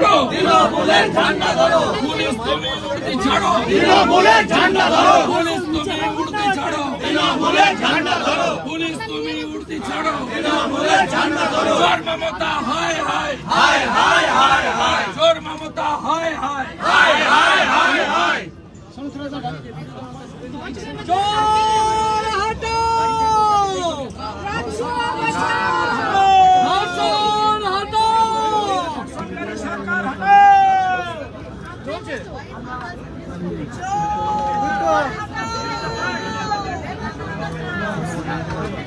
তৃণমূলের ঝান্ডা ধরো পুলিশ তুমি ছাড়ো। তৃণমূলের ঝান্ডা ধরো। পুলিশ তুমি মূর্তি ছাড়ো। তৃণমূলের ঝান্ডা ধরো। পুলিশ তুমি মূর্তি ছাড়ো। তৃণমূলের ঝান্ডা ধরো। জোর মমতা হায় হায়। হায় হায় হায় হায়। জোর মমতা হায় হায়। হায় হায় হায় হায়।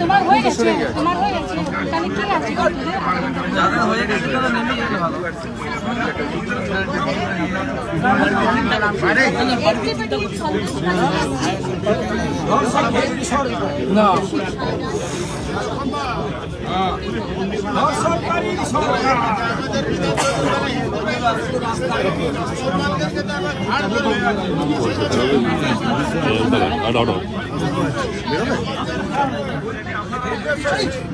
তোমার হয়ে গেছে তোমার হয়ে গেছে। তাহলে কি আছে যাদের হয়ে গেছে তারা নেমে গেলে ভালো। একটিভিটি সন্দেশ বিকেলবেলা দিচ্ছি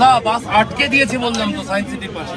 না বাস আটকে দিয়েছে বললাম তো সায়েন্স সিটির পাশে।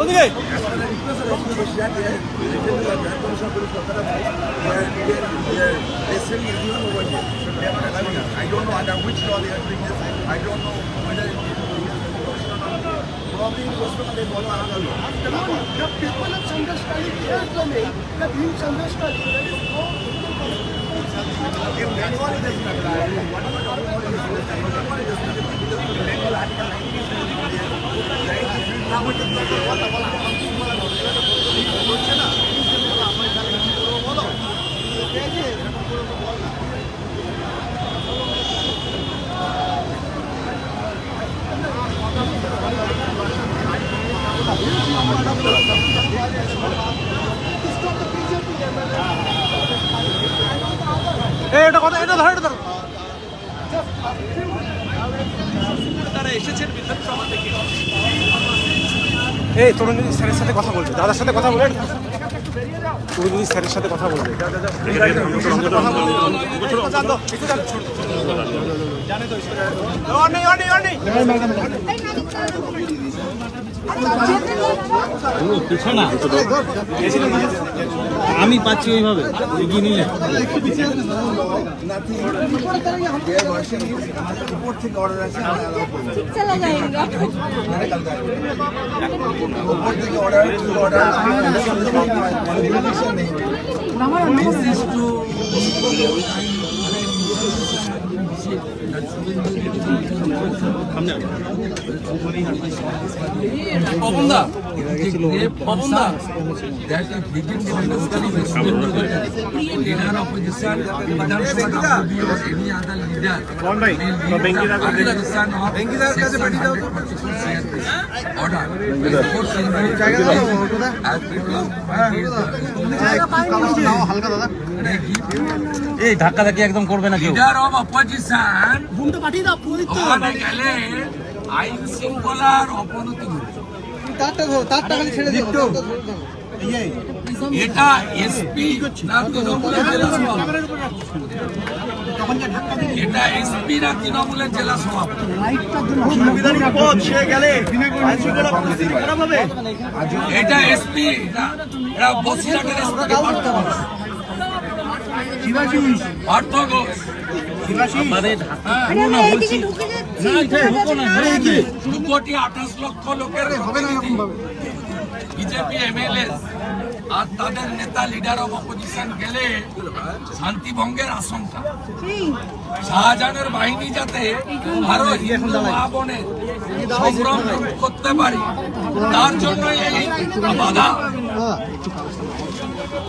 ওদিকে I don't which law they are. I don't know whether it is probably it was from the follow another law. The people of Sandaskali hear from him that he is Sandaskali. Is no In Bengal is not like what you are talking about is in Bengal is not Bengal article 19 not কথা বলা হচ্ছে না আমার এখানে বলো এই এটা কথা এটা ধর এটা ধর এই তরুণী স্যারের সাথে কথা বলবে দাদার সাথে কথা বলে তরুণী স্যারের সাথে কথা বলবে। আমি পাচ্ছি ওইভাবে এগিয়ে নিলে। থেকে অর্ডার আমরা is এই ধাক্কা ধাক্কি একদম করবে না কেউ লিডার অফ অপোজিশন ওখানে গেলে আইন শৃঙ্খলার অবনতি ঘটছে। এটা এসপি না তৃণমূলের জেলা সভাপতি এটা এসপি না তৃণমূলের জেলা সভাপতি এটা এসপি এটা এটা বসিরহাটের এসপি। পার্থ ঘোষ দু কোটি আঠাশ লক্ষ লোকের বিজেপি এমএলএ আর তাদের নেতা লিডার অপোজিশন গেলে শান্তি ভঙ্গের আশঙ্কা। শাহজাহানের বাহিনী যাতে আরও হিন্দু সংগ্রাম করতে পারে তার জন্য এই বাধা।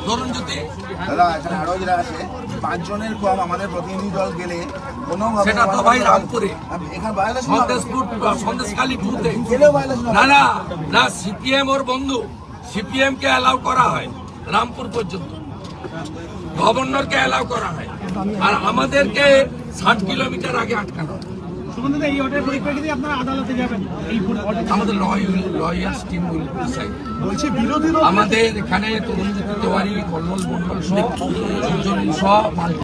ধরুন যদি দাদা এখানে আরও যারা আছে পাঁচজনের কম আমাদের প্রতিনিধি দল গেলে কোনোভাবে সেটা তো ভাই রামপুরে। এখানে violation সন্দেশপুর সন্দেশখালী টুতে গেলেও violation না না না সিপিএম ওর বন্ধু। সিপিএম কে অ্যালাউ করা হয় রামপুর পর্যন্ত। গভর্নরকে অ্যালাউ করা হয়। আর আমাদেরকে ষাট কিলোমিটার আগে আটকানো হয়। এই অর্ডার পরিপ্রেক্ষিতে আপনারা আদালতে যাবেন। এই আমাদের লয়ার্স টিম উইল ডিসাইড বলছি বিরোধী আমাদের এখানে তরুণ তিওয়ারি কল্লোল মন্ডল সহ সব